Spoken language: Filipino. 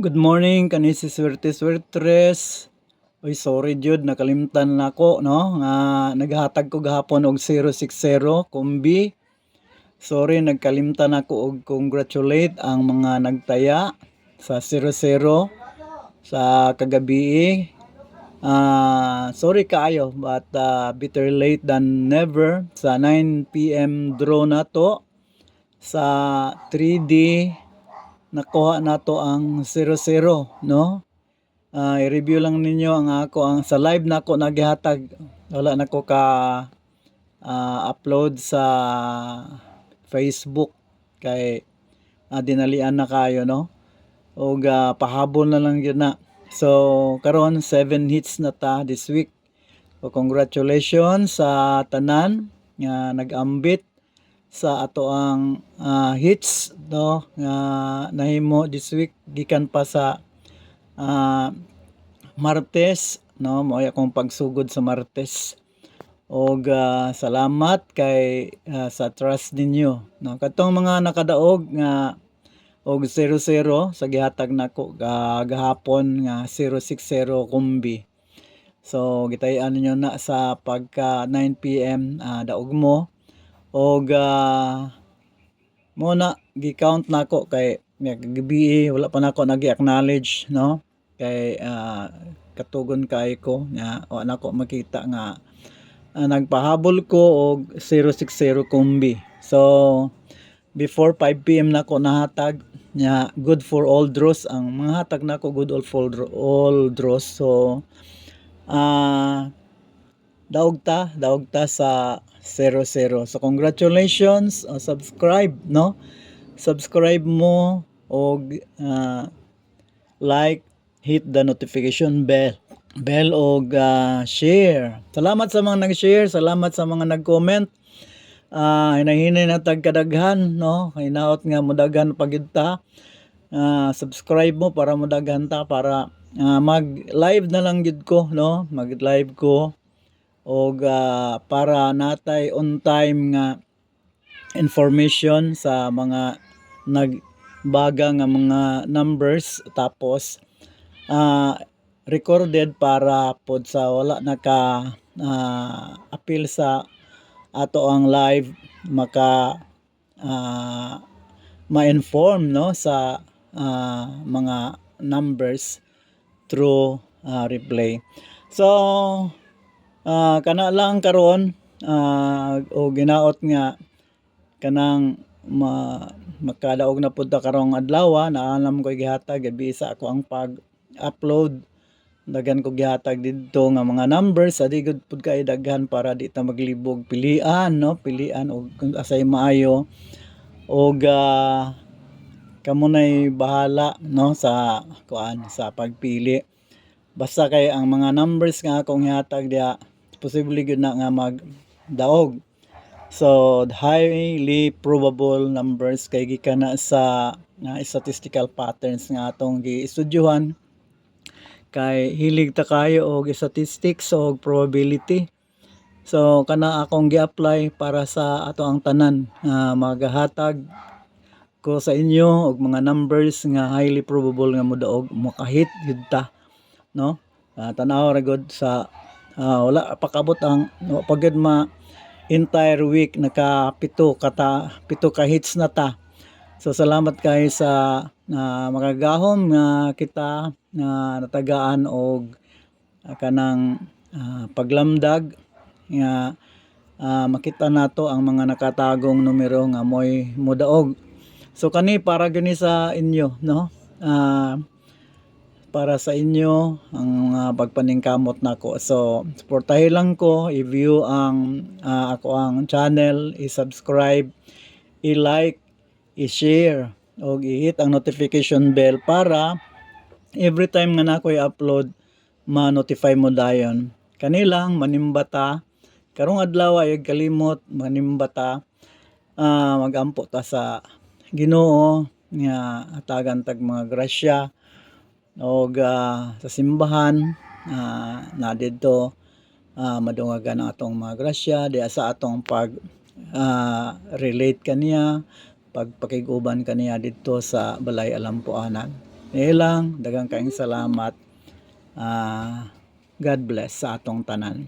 Good morning kani si Swerte Swertres. Uy sorry jud nakalimtan na ako no nga naghatag ko gahapon og 060 kumbi. Sorry nagkalimtan ako og congratulate ang mga nagtaya sa 00 sa kagabi. Ah, sorry kaayo but ah, better late than never sa 9 PM draw na to sa 3D nakuha nato ang 00 no? Ah, i-review lang ninyo ang ako ang sa live na ako naghatag wala na ka ah, upload sa Facebook. Kay ah, dinalian na kayo no? Og ah, pahabol na lang yun na. So karon 7 hits na ta this week. So congratulations sa tanan nga nag-ambit sa ato ang ah, hits no nga nahimo this week gikan pa sa ah, Martes no mo akong pagsugod sa Martes. Og ah, salamat kay ah, sa trust ninyo no. Katong mga nakadaog nga og 00 sa gihatag nako ga gahapon nga 060 kumbi. So gitayan ninyo na sa pagka 9 PM ah, daog mo og ah, mo na gi-count nako kay gabi wala pa nako nagi-acknowledge no? Kay ah, katugon kay ko nga wa nako makita nga ah, nagpahabol ko og 060 kumbi so before 5 PM nako nahatag nya good for all draws. Ang mga hatag nako good all for all draws. So ah daog ta daog ta sa 00 so congratulations. Uh, subscribe no? Subscribe mo og ah, like hit the notification bell bell og ah, share. Salamat sa mga nag-share salamat sa mga nag-comment. Ah hinahinay na tag kadaghan no? Hinaot nga modaghan pagid ta Ah, subscribe mo para modaghan ta para ah, mag live na lang gid ko no? Mag live ko og ah, para natay on time nga information sa mga nagbaga nga mga numbers tapos ah, recorded para pod sa wala naka ah, appeal sa ato ang live maka ah, ma-inform no sa ah, mga numbers through ah, replay. So ah, kana lang karon ah, o ginaot nga kanang ma makadaog na pud ta karong adlaw na alam ko gihatag gabi sa ako ang pag-upload. Daghan ko gihatag didto nga mga numbers adi gud pud kay daghan para di ta maglibog. Pilian no? Pilian og kung asay maayo. Og ah, kamo nay bahala no? Sa kuan sa pagpili. Basta kay ang mga numbers nga akong ihatag diha posible gyud na nga mag daog so highly probable numbers kay gikan na sa na statistical patterns nga atong giistudyohan kay hilig ta kayo og statistics og probability. So kana akong gi-apply para sa ato ang tanan nga magahatag ko sa inyo og mga numbers nga highly probable nga modaog makahit gyud ta no? Uh, tanaw ra gud sa ah, wala pakabot ang wa pa gyud ma entire week naka pito kata pito ka hits na ta so salamat kay sa ah, makagahom nga kita nga natagaan og ah, kanang ah, paglamdag nga ah, makita nato ang mga nakatagong numero nga moy modaog So kani para gani sa inyo no. Ah, para sa inyo ang uh, pagpaningkamot nako. So suportahi lang ko i-view ang ah, ako ang channel, i-subscribe, i-like, i-share o i-hit ang notification bell para every time nga nako i-upload ma-notify mo dayon. Kanilang manimbata karong adlaw ay kalimot manimbata ah, magampo ta sa Ginoo nga hatagan tag mga grasya og ah, sa simbahan ah, na didto ah, madungagan ang atong mga grasya diya sa atong pag ah, relate kaniya pagpakiguban kaniya didto sa balay alampuanan Eh lang, dagang kaayong salamat. Ah, God bless sa atong tanan.